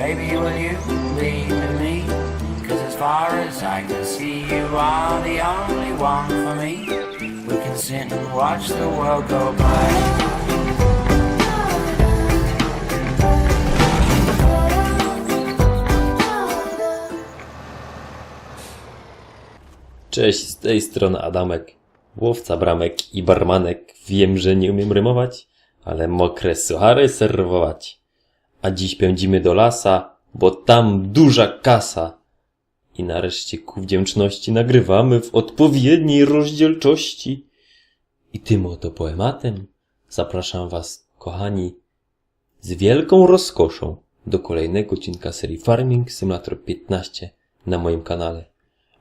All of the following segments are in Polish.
Baby, will you be with me? Cause as far as I can see, you are the only one for me. We can sit and watch the world go by. Cześć, z tej strony Adamek, łowca bramek i barmanek. Wiem, że nie umiem rymować, ale mokre suchary serwować. A dziś pędzimy do lasa, bo tam duża kasa. I nareszcie ku wdzięczności nagrywamy w odpowiedniej rozdzielczości. I tym oto poematem zapraszam Was, kochani, z wielką rozkoszą do kolejnego odcinka serii Farming Simulator 15 na moim kanale.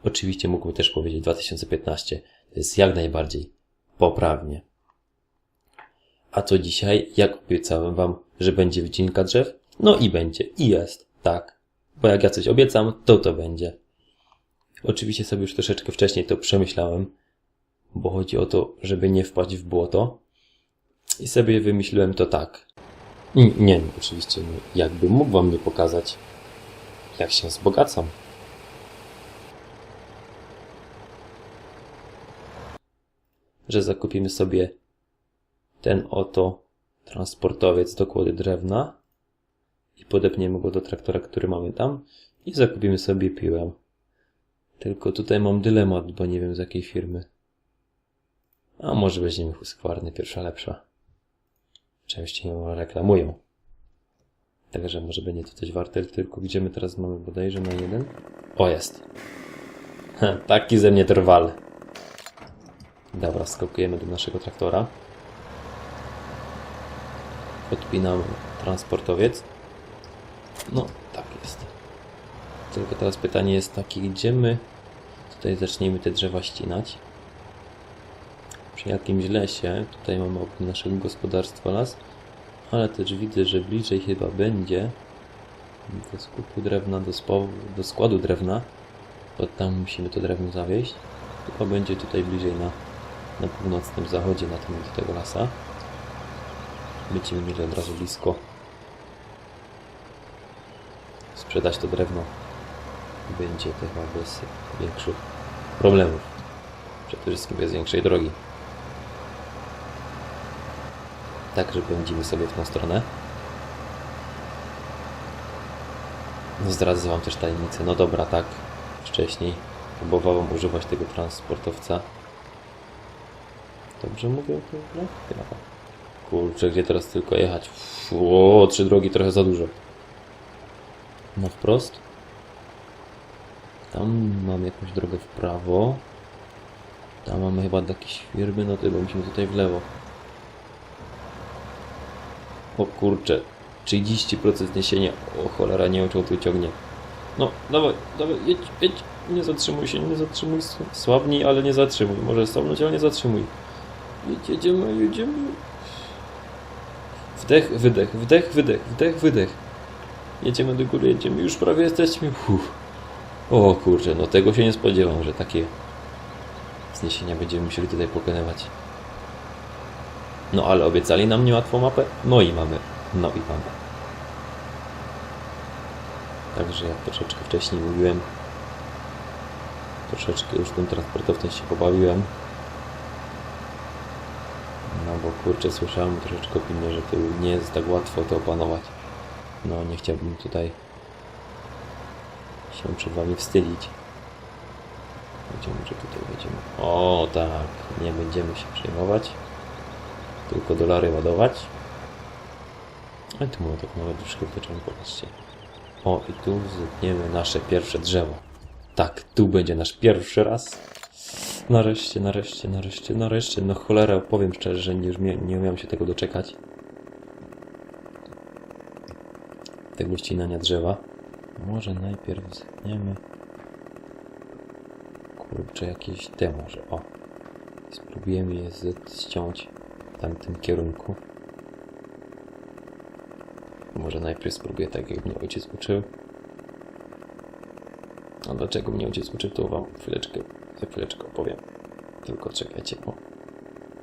Oczywiście mógłbym też powiedzieć 2015. To jest jak najbardziej poprawnie. A co dzisiaj? Jak obiecałem wam, że będzie wycinka drzew? No i będzie. I jest. Tak. Bo jak ja coś obiecam, to to będzie. Oczywiście sobie już troszeczkę wcześniej to przemyślałem, bo chodzi o to, żeby nie wpaść w błoto. I sobie wymyśliłem to tak. I, nie, no, oczywiście, no, jakbym mógł wam nie pokazać, jak się wzbogacam. że zakupimy sobie ten oto transportowiec do kłody drewna i podepniemy go do traktora, który mamy tam i zakupimy sobie piłę. Tylko tutaj mam dylemat, bo nie wiem z jakiej firmy. A może weźmiemy Husqvarna, pierwsza lepsza. Częściej ją reklamują. Także może będzie to coś warte, tylko gdzie my teraz mamy bodajże na jeden? O, jest. Taki ze mnie trwal. Dobra, skakujemy do naszego traktora. Odpinamy transportowiec. No, tak jest. Tylko teraz pytanie jest takie, gdzie my tutaj zaczniemy te drzewa ścinać? Przy jakimś lesie, tutaj mamy obok naszego gospodarstwa las, ale też widzę, że bliżej chyba będzie do skupu drewna, do, do składu drewna, to tam musimy to drewno zawieźć. Chyba będzie tutaj bliżej na na północnym zachodzie na tym do tego lasa. Będziemy mieli od razu blisko sprzedać to drewno. Będzie chyba bez większych problemów. Przede wszystkim bez większej drogi. Także pędzimy sobie w tą stronę. No zdradzę Wam też tajemnicę. No dobra, tak. Wcześniej próbowałem używać tego transportowca Dobrze mówię o tym? No, chyba tak. Kurczę, gdzie teraz tylko jechać? O, trzy drogi trochę za dużo. Na wprost. Tam mamy jakąś drogę w prawo. Tam mamy chyba jakieś firmy, no to bo musimy tutaj w lewo. O kurczę, 30% zniesienia. O cholera, nie on tu ciągnie. No, dawaj, dawaj, jedź, jedź. Nie zatrzymuj się, nie zatrzymuj. Słabnij, ale nie zatrzymuj. Może słabnąć, ale nie zatrzymuj. Jedziemy, jedziemy. Wdech, wydech, wdech, wydech, wdech, wydech. Jedziemy do góry, jedziemy, już prawie jesteśmy. Uff. O kurczę, no tego się nie spodziewam, że takie zniesienia będziemy musieli tutaj pokonywać. No ale obiecali nam niełatwą mapę, no i mamy, no i mamy. Także jak troszeczkę wcześniej mówiłem, troszeczkę już tym transportowcem się pobawiłem. Kurczę, słyszałem troszeczkę opinię, że to nie jest tak łatwo to opanować. No nie chciałbym tutaj się przed wami wstydzić. Będziemy, że tutaj będziemy. O tak, nie będziemy się przejmować. Tylko dolary ładować. A tu mamy tak nawet troszkę wtyczą, popatrzcie. O i tu zetniemy nasze pierwsze drzewo. Tak, tu będzie nasz pierwszy raz. Nareszcie, nareszcie, nareszcie, nareszcie. No cholera, powiem szczerze, że nie, mia nie umiałem się tego doczekać. Tego ścinania drzewa. Może najpierw zetniemy. Kurczę, jakieś te może. O. Spróbujemy je ściąć w tamtym kierunku. Może najpierw spróbuję tak, jak mnie ojciec uczył. A dlaczego mnie ojciec uczył, to wam chwileczkę, za chwileczkę opowiem. Tylko czekajcie, o.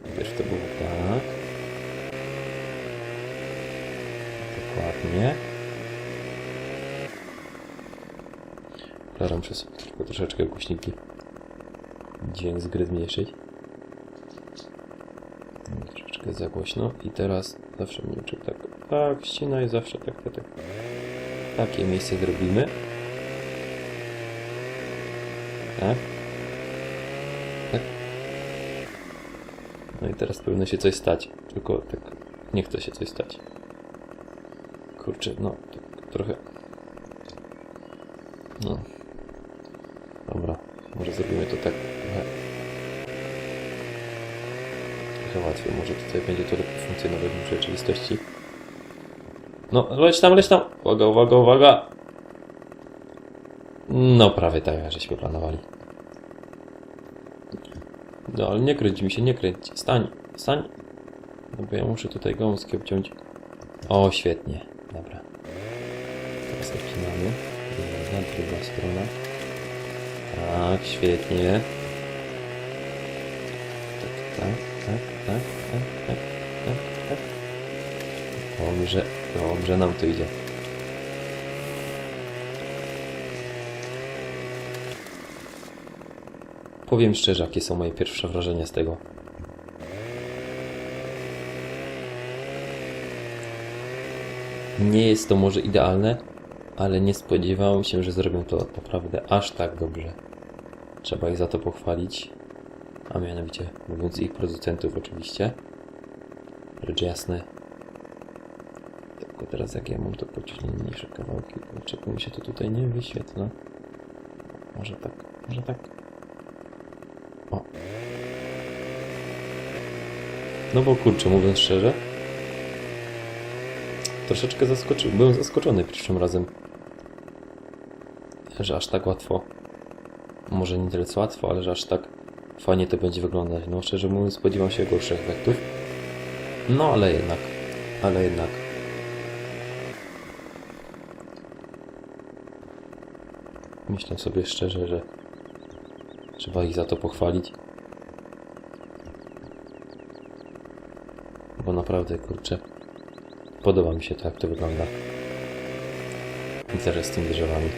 Najpierw to było tak. Dokładnie. Staram się sobie tylko troszeczkę głośniki. Dźwięk z gry zmniejszyć. Troszeczkę za głośno. I teraz zawsze mnie uczył tak. Tak, ścina i zawsze tak, tak, tak. Takie miejsce zrobimy. Tak. No i teraz powinno się coś stać. Tylko tak nie chce się coś stać. Kurczę, no, tak trochę. No. Dobra, może zrobimy to tak trochę. Trochę łatwiej, może tutaj będzie to lepiej funkcjonować w rzeczywistości. No, leć tam, leć tam! Uwaga, uwaga, uwaga! No, prawie tak, żeśmy planowali. No, ale nie kręć mi się, nie kręć. Stań, stań. No bo ja muszę tutaj gąskę obciąć. O, świetnie. Dobra. Teraz odcinamy. Druga, druga strona. Tak, świetnie. Tak, tak, tak, tak, tak, tak, tak, tak. Dobrze, dobrze nam to idzie. Powiem szczerze, jakie są moje pierwsze wrażenia z tego. Nie jest to może idealne, ale nie spodziewałem się, że zrobią to naprawdę aż tak dobrze. Trzeba ich za to pochwalić, a mianowicie mówiąc ich producentów oczywiście. Rzecz jasne. Tylko teraz jak ja mam to mniejsze kawałki, dlaczego mi się to tutaj nie wyświetla? Może tak, może tak. O. No bo kurczę, mówiąc szczerze, troszeczkę zaskoczył. Byłem zaskoczony pierwszym razem, że aż tak łatwo, może nie tyle co łatwo, ale że aż tak fajnie to będzie wyglądać. No szczerze mówiąc, spodziewam się gorszych efektów. No ale jednak, ale jednak. Myślę sobie szczerze, że trzeba ich za to pochwalić. Bo naprawdę, kurczę, podoba mi się to, jak to wygląda. I teraz z tymi drzewami.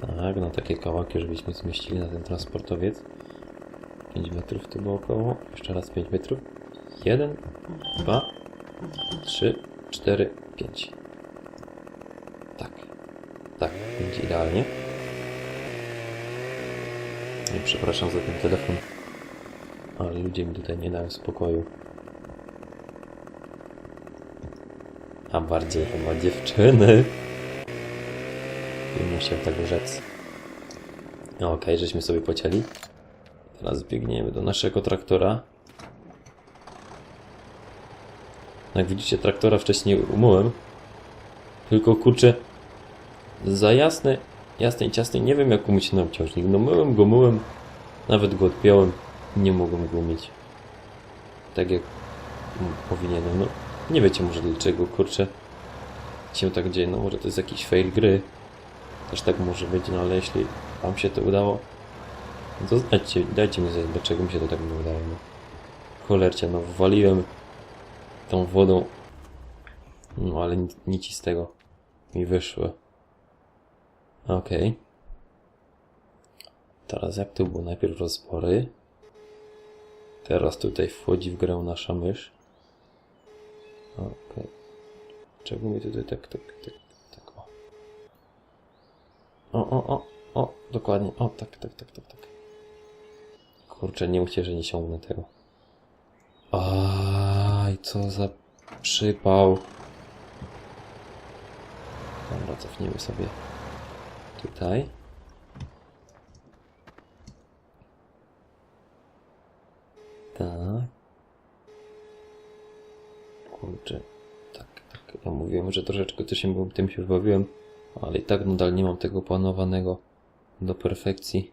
Tak, no takie kawałki, żebyśmy zmieścili na ten transportowiec. 5 metrów to było około. Jeszcze raz 5 metrów. 1, 2, 3, 4, 5. Tak. Idealnie. I przepraszam za ten telefon, ale ludzie mi tutaj nie dają spokoju. A bardziej chyba dziewczyny. Nie musiał tego rzec. No okej, żeśmy sobie pocięli. Teraz biegniemy do naszego traktora. Jak widzicie, traktora wcześniej umyłem. Tylko kurczę, za jasny i ciasny, nie wiem jak umyć ten obciążnik. No myłem go, myłem, nawet go odpiąłem, nie mogłem go umyć. Tak jak powinienem. No, nie wiecie może dlaczego, kurczę, się tak dzieje. No może to jest jakiś fail gry. Też tak może być, no ale jeśli wam się to udało, to dajcie, dajcie mi znać, dlaczego mi się to tak nie udało. No. Cholercie, no wwaliłem tą wodą, no ale nic, nic z tego mi wyszło. Okej. Teraz jak to było? Najpierw rozbory. Teraz tutaj wchodzi w grę nasza mysz. Okej. Czego mi tutaj tak, tak, tak, tak, o. O, o, o, o, dokładnie, o, tak, tak, tak, tak, tak. Kurczę, nie mówcie, że nie ciągnę tego. Aj, co za przypał. Dobra, cofniemy sobie tutaj. Tak. Kurczę. Tak, tak. Ja mówiłem, że troszeczkę też się tym się bawiłem, ale i tak nadal nie mam tego panowanego do perfekcji.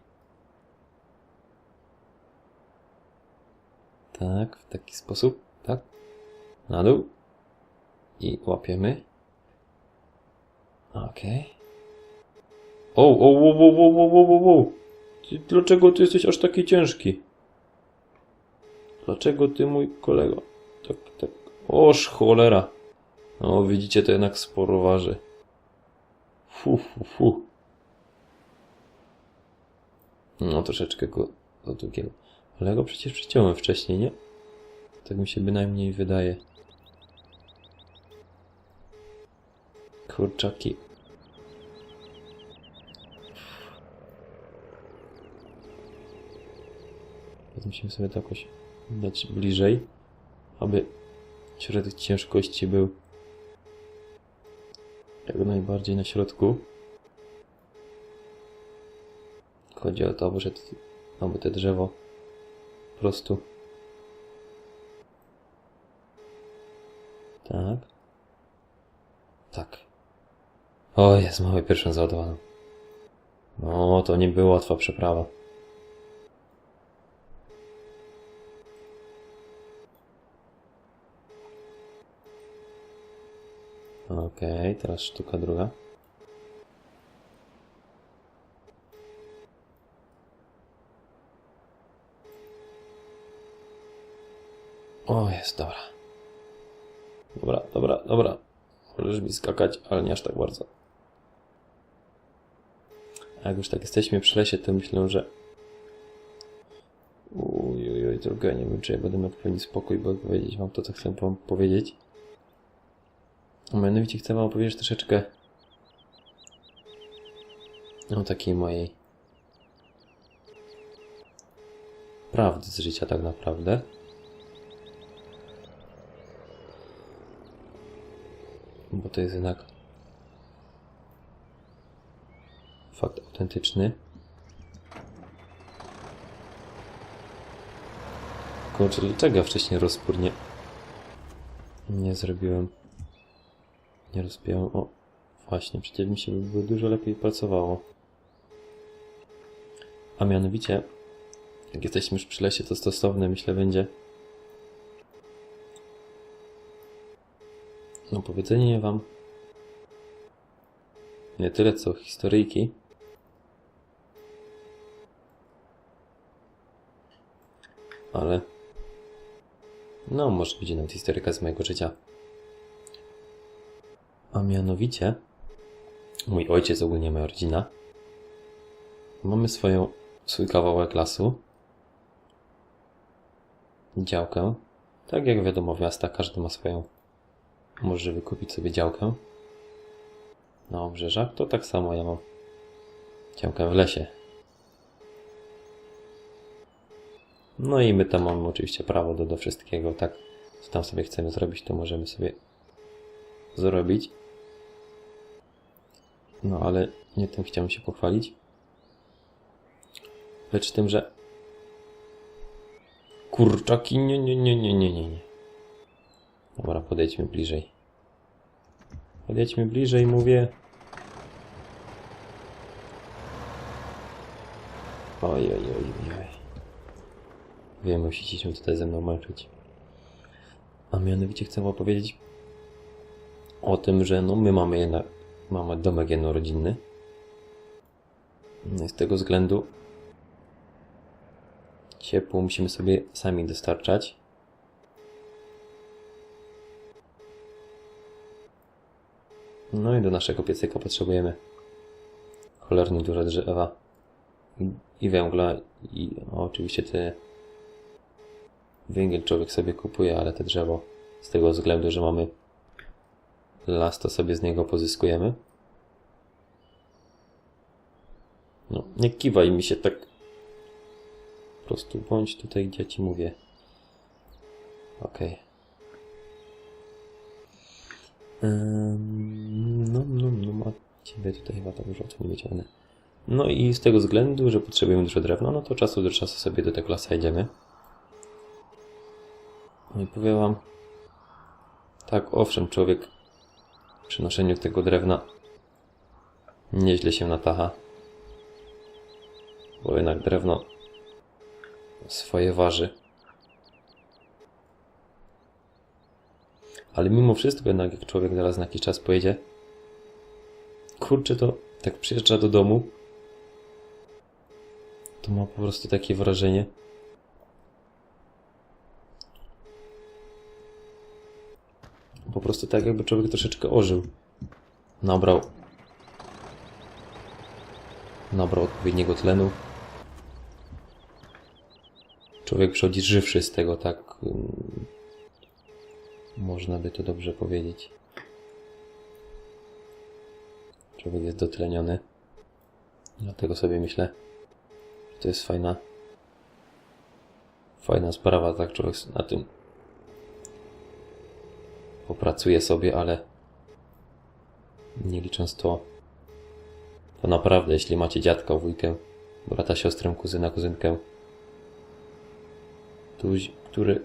Tak, w taki sposób, tak. Na dół. I łapiemy. Okej. O, o, o, o, o, o, o, o, o. Ty, dlaczego ty jesteś aż taki ciężki? Dlaczego ty, mój kolego? Tak, tak. Oż cholera. No, widzicie, to jednak sporo waży. Fu, fu, fu. No, troszeczkę go zatłukiłem. Ale go przecież przyciąłem wcześniej, nie? Tak mi się bynajmniej wydaje. Kurczaki. Musimy sobie to jakoś dać bliżej, aby środek ciężkości był jak najbardziej na środku. Chodzi o to, aby, te drzewo po prostu. Tak. Tak. O jest mały pierwszą załadowaną no to nie była łatwa przeprawa Okej, teraz sztuka druga. O, jest, dobra. Dobra, dobra, dobra. Możesz mi skakać, ale nie aż tak bardzo. A jak już tak jesteśmy przy lesie, to myślę, że... Uj, uj, uj, trochę nie wiem, czy ja będę miał pełni spokój, by powiedzieć wam to, co chcę wam powiedzieć. A mianowicie chcę wam opowiedzieć troszeczkę o takiej mojej prawdy z życia tak naprawdę. Bo to jest jednak fakt autentyczny. Kurczę, dlaczego wcześniej rozpór nie, nie zrobiłem? Nie rozpiąłem. O, właśnie, przecież mi się by dużo lepiej pracowało. A mianowicie, jak jesteśmy już przy lesie, to stosowne myślę będzie no powiedzenie wam nie tyle co historyjki, ale no może będzie nawet historyka z mojego życia. A mianowicie, mój ojciec, ogólnie moja rodzina, mamy swoją, swój kawałek lasu, działkę. Tak jak wiadomo, w miastach każdy ma swoją, może wykupić sobie działkę. Na obrzeżach to tak samo ja mam działkę w lesie. No i my tam mamy oczywiście prawo do, do wszystkiego, tak? Co tam sobie chcemy zrobić, to możemy sobie zrobić. No ale nie tym chciałem się pochwalić. Lecz tym, że kurczaki nie, nie, nie, nie, nie, nie, nie. Dobra, podejdźmy bliżej. Podejdźmy bliżej, mówię. Oj, oj, oj, oj. Wiem, musicie się tutaj ze mną męczyć. A mianowicie chcę wam powiedzieć o tym, że no my mamy jednak mamy domek jednorodzinny. No z tego względu ciepło musimy sobie sami dostarczać. No i do naszego piecyka potrzebujemy cholernie duże drzewa i, i węgla i no, oczywiście te węgiel człowiek sobie kupuje, ale te drzewo z tego względu, że mamy las, to sobie z niego pozyskujemy. No, nie kiwaj mi się tak. Po prostu bądź tutaj, gdzie ja ci mówię. Okej. No, no, no, ma ciebie tutaj chyba tam już o tym wyciągnę. No i z tego względu, że potrzebujemy dużo drewna, no to czasu do czasu sobie do tego lasa idziemy. No i powiem wam, tak, owszem, człowiek przy noszeniu tego drewna nieźle się natacha. Bo jednak drewno swoje waży. Ale mimo wszystko jednak jak człowiek zaraz na jakiś czas pojedzie, kurczę to tak przyjeżdża do domu, to ma po prostu takie wrażenie, po prostu tak jakby człowiek troszeczkę ożył. Nabrał nabrał odpowiedniego tlenu. Człowiek przychodzi żywszy z tego, tak mm, można by to dobrze powiedzieć. Człowiek jest dotleniony. Dlatego sobie myślę, że to jest fajna fajna sprawa, tak człowiek na tym popracuje sobie, ale nie licząc to, to naprawdę, jeśli macie dziadka, wujkę, brata, siostrę, kuzyna, kuzynkę, tuś, który...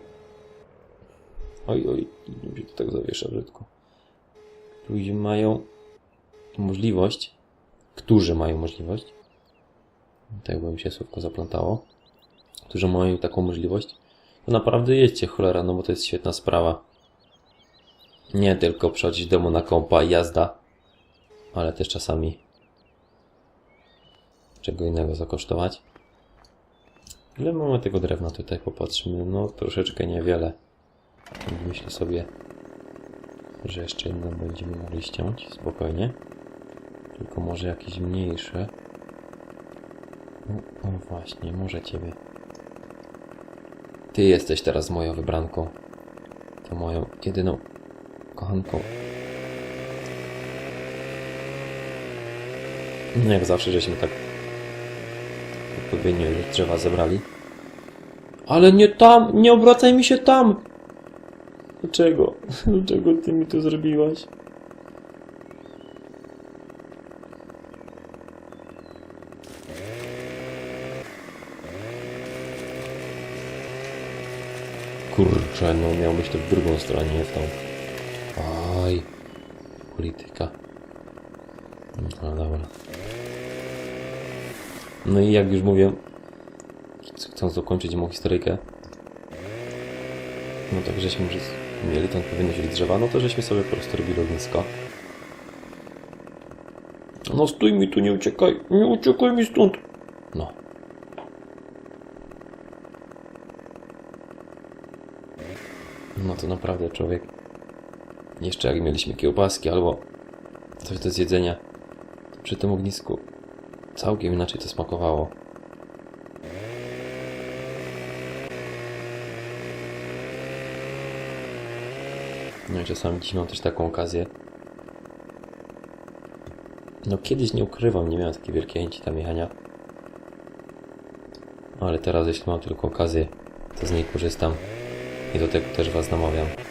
Oj, oj, nie się to tak zawiesza brzydko. Którzy mają możliwość, którzy mają możliwość, tak by mi się słówko zaplątało, którzy mają taką możliwość, to naprawdę jedźcie cholera, no bo to jest świetna sprawa. Nie tylko przychodzić do domu na kąpa i jazda, ale też czasami czego innego zakosztować. Ile mamy tego drewna tutaj? Popatrzmy. No troszeczkę niewiele. Myślę sobie, że jeszcze jedno będziemy mogli ściąć spokojnie. Tylko może jakieś mniejsze. O, o właśnie, może ciebie. Ty jesteś teraz moją wybranką. To moją jedyną kochanką. No jak zawsze, żeśmy tak odpowiednio drzewa zebrali. Ale nie tam! Nie obracaj mi się tam! Dlaczego? Dlaczego ty mi to zrobiłaś? Kurczę, no miał być to w drugą stronę, nie w tą. Aj, polityka. No dobra. No i jak już mówię, chcąc dokończyć moją historyjkę, no tak żeśmy już mieli tą odpowiedność od drzewa, no to żeśmy sobie po prostu robili ognisko. No stój mi tu, nie uciekaj, nie uciekaj mi stąd. No. No to naprawdę człowiek. Jeszcze jak mieliśmy kiełbaski albo coś do zjedzenia, przy tym ognisku całkiem inaczej to smakowało. No i czasami dziś mam też taką okazję. No kiedyś nie ukrywam, nie miałem takiej wielkiej chęci tam jechania. Ale teraz jeśli mam tylko okazję, to z niej korzystam. I do tego też was namawiam.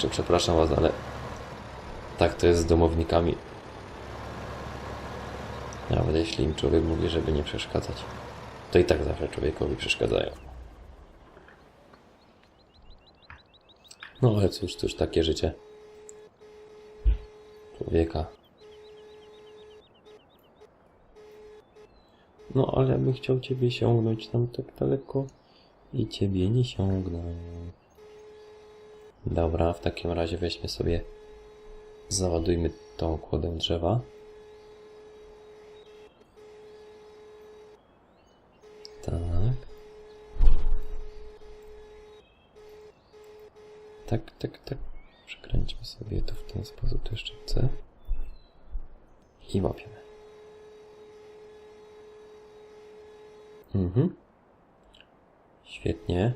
Kurczę, przepraszam was, ale tak to jest z domownikami. Nawet jeśli im człowiek mówi, żeby nie przeszkadzać, to i tak zawsze człowiekowi przeszkadzają. No ale cóż, cóż, takie życie człowieka. No ale bym chciał ciebie sięgnąć tam tak daleko i ciebie nie sięgnął. Dobra, w takim razie weźmy sobie, załadujmy tą kłodę drzewa. Tak. Tak, tak, tak. Przekręćmy sobie to w ten sposób, to jeszcze chcę. I łapiemy. Mhm. Świetnie.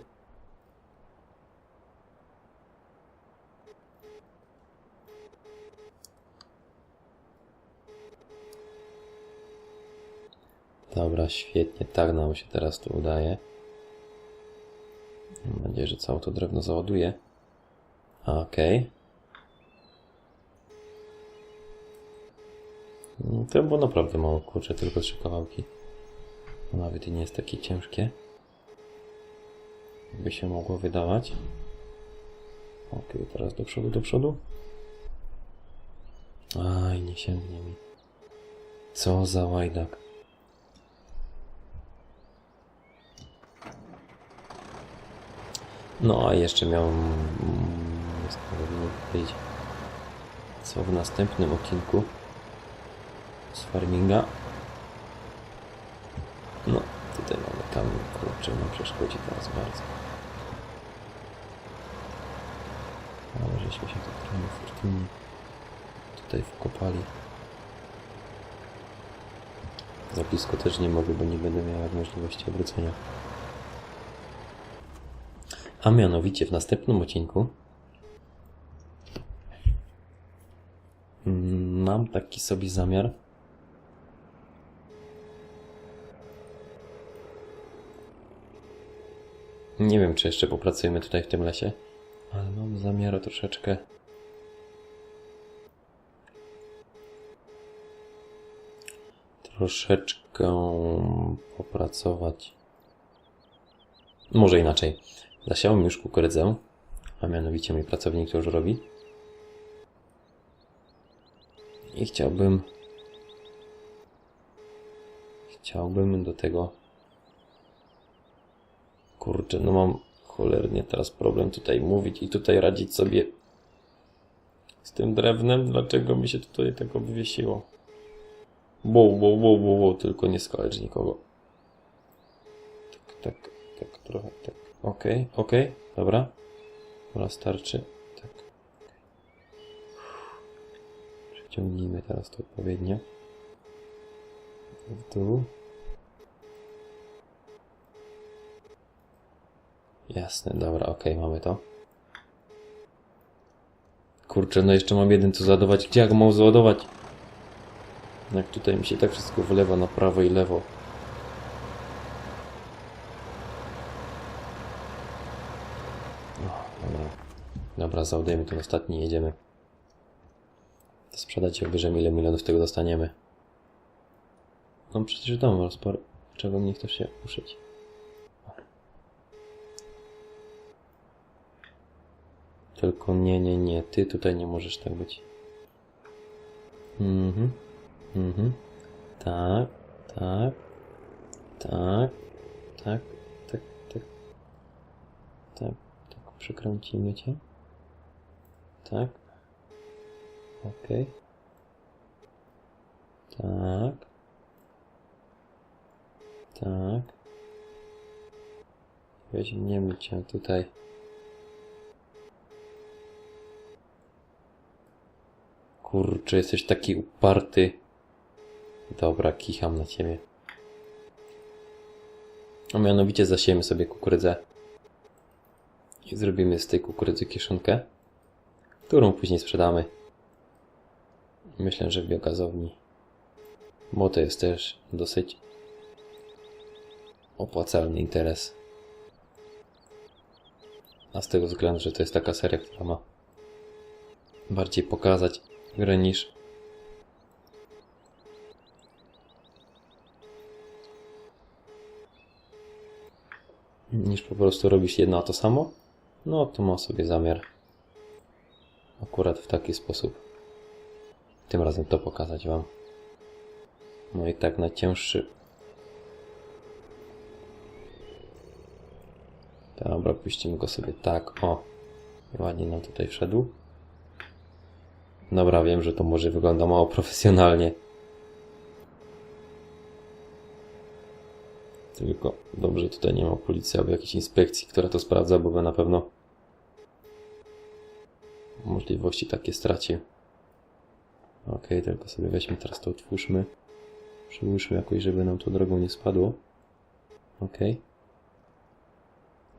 Dobra, świetnie. Tak nam się teraz to udaje. Mam nadzieję, że całe to drewno załaduje. Okej. No, To było naprawdę mało, kurczę, tylko trzy kawałki. Nawet i nie jest takie ciężkie. Jakby się mogło wydawać. Okej, teraz do przodu, do przodu. Aj, nie sięgnie mi. Co za łajdak. No, a jeszcze miałem... mm. Co w następnym odcinku z farminga. No, tutaj mamy kamień, kurczę, nam przeszkodzi teraz bardzo. się to trochę niefortunnie tutaj wkopali. Za blisko też nie mogę, bo nie będę miała możliwości obrócenia. A mianowicie w następnym odcinku mam taki sobie zamiar. Nie wiem, czy jeszcze popracujemy tutaj w tym lesie, ale mam zamiar troszeczkę troszeczkę popracować. Może inaczej. Zasiałem już kukurydzę, a mianowicie mój pracownik to już robi. I chciałbym. Chciałbym do tego. Kurczę, no mam cholernie teraz problem tutaj mówić i tutaj radzić sobie z tym drewnem. Dlaczego mi się tutaj tak obwiesiło? Wow, wow, wow, wow, tylko nie skalecz nikogo. Tak, tak, tak, trochę, tak. Okej, okej, dobra. Dobra, starczy. Tak. Przeciągnijmy teraz to odpowiednio. W dół. Jasne, dobra, okej, mamy to. Kurczę, no jeszcze mam jeden tu załadować. Gdzie ja go mam załadować? Jak tutaj mi się tak wszystko wylewa na prawo i lewo. O, dobra. Dobra, załadujemy ten ostatni, jedziemy. Sprzedać ją bierzemy, ile milionów tego dostaniemy. No przecież dom rozpor... Czego nie chcesz się uszyć? Tylko nie, nie, nie. Ty tutaj nie możesz tak być. Mhm. Mhm. Tak, tak, tak, tak, tak, tak, tak, tak, przykręcimy cię. Tak. Okej. Tak. Tak. Weźmiemy cię tutaj. Kurczę, jesteś taki uparty. Dobra, kicham na ciebie. A mianowicie zasiejemy sobie kukurydzę. I zrobimy z tej kukurydzy kieszonkę, którą później sprzedamy. Myślę, że w biogazowni. Bo to jest też dosyć opłacalny interes. A z tego względu, że to jest taka seria, która ma bardziej pokazać grę niż niż po prostu robisz jedno a to samo, no to ma sobie zamiar akurat w taki sposób tym razem to pokazać Wam. No i tak najcięższy. Dobra, puścimy go sobie tak, o. Ładnie nam tutaj wszedł. Dobra, wiem, że to może wygląda mało profesjonalnie. Tylko dobrze tutaj nie ma policji albo jakiejś inspekcji, która to sprawdza, bo by na pewno możliwości takie straci. Ok, tylko sobie weźmy teraz to otwórzmy. Przyłóżmy jakoś, żeby nam to drogą nie spadło. Ok.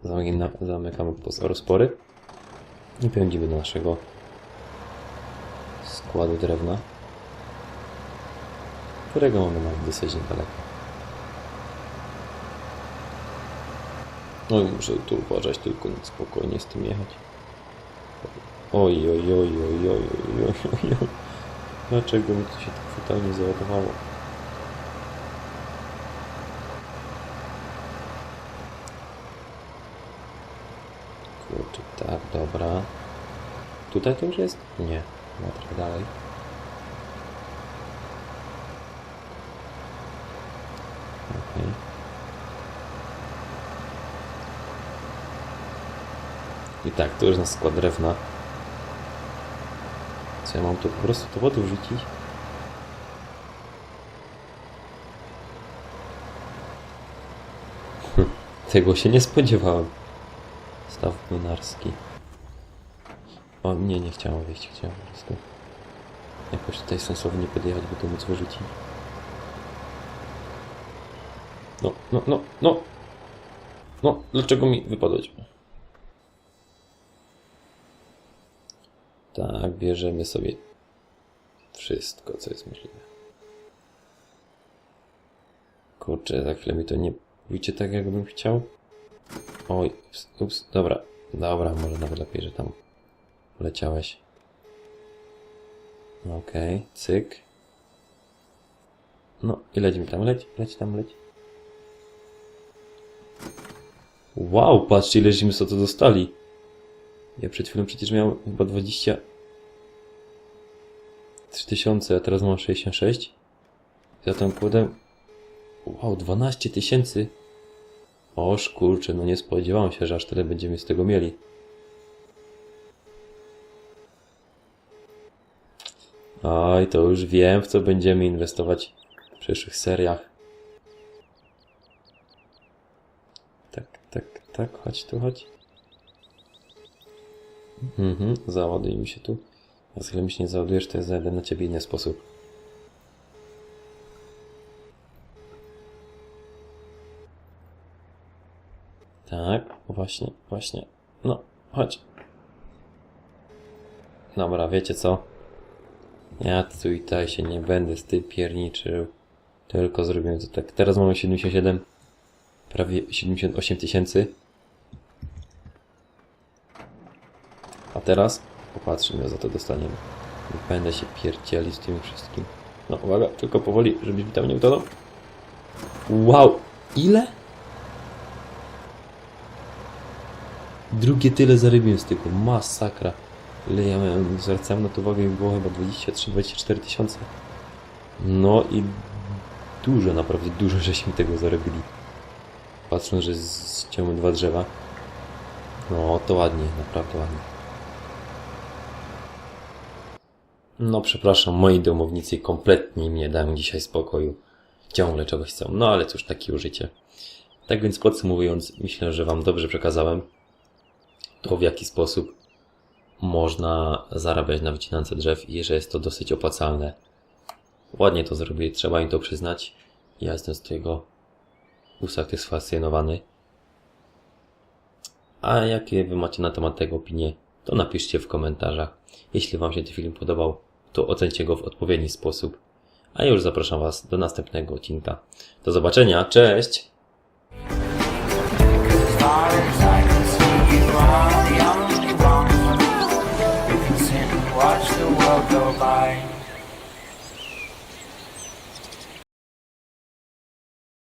Zamykamy, zamykamy rozpory. I pędzimy do naszego składu drewna, którego mamy nawet dosyć niedaleko. Oj, muszę tu uważać, tylko spokojnie z tym jechać. Oj, oj, oj, oj, oj, oj, oj, oj. Dlaczego mi to się tak fatalnie załadowało? Kurczę, tak, dobra. Tutaj to już jest? Nie, no trochę dalej. I tak, to już na skład drewna. Ja mam tu po prostu do wody wrzucić? Hm, Tego się nie spodziewałem. Staw młynarski. O, nie, nie chciałem wyjść, chciałem po prostu jakoś tutaj sensownie podjechać, by to móc wyrzucić. No, no, no, no! No, dlaczego mi wypadać? Tak, bierzemy sobie wszystko, co jest możliwe. Kurczę, za chwilę mi to nie pójdzie tak, jakbym chciał. Oj, ups, ups, dobra, dobra, może nawet lepiej, że tam leciałeś. Okej, cyk. No i leć mi tam, leć, leć tam, leć. Wow, patrzcie ile żeśmy sobie to dostali. Ja przed chwilą przecież miałem chyba 20... 3000, a teraz mam 66. Ja tam kładem... Wow, 12 tysięcy. Oż kurczę, no nie spodziewałem się, że aż tyle będziemy z tego mieli. Oj, to już wiem, w co będziemy inwestować w przyszłych seriach. Tak, tak, tak, chodź tu, chodź. Mhm, załaduj mi się tu. A z mi się nie załadujesz, to ja znajdę na ciebie inny sposób. Tak, właśnie, właśnie. No, chodź. Dobra, wiecie co? Ja tu i tutaj się nie będę z tym pierniczył. Tylko zrobiłem to tak. Teraz mamy 77, prawie 78 tysięcy. Teraz popatrzymy, za to dostaniemy. Nie Będę się pierdzieli z tym wszystkim. No uwaga, tylko powoli, żebyś mi tam nie utonął. Wow! Ile? Drugie tyle zarobiłem z tego. Masakra. Ile ja miałem, zwracałem na to uwagę i było chyba 23-24 tysiące. No i dużo, naprawdę dużo żeśmy tego zarobili. Patrząc, że ściąłem dwa drzewa. No to ładnie, naprawdę ładnie. No przepraszam, moi domownicy kompletnie mi nie dają dzisiaj spokoju. Ciągle czegoś chcą, no ale cóż, takie użycie. Tak więc podsumowując, myślę, że Wam dobrze przekazałem to w jaki sposób można zarabiać na wycinance drzew i że jest to dosyć opłacalne. Ładnie to zrobili, trzeba im to przyznać. Ja jestem z tego usatysfakcjonowany. A jakie Wy macie na temat tego opinie, to napiszcie w komentarzach. Jeśli Wam się ten film podobał, to ocencie go w odpowiedni sposób. A już zapraszam Was do następnego odcinka. Do zobaczenia, cześć! Watch the world go by.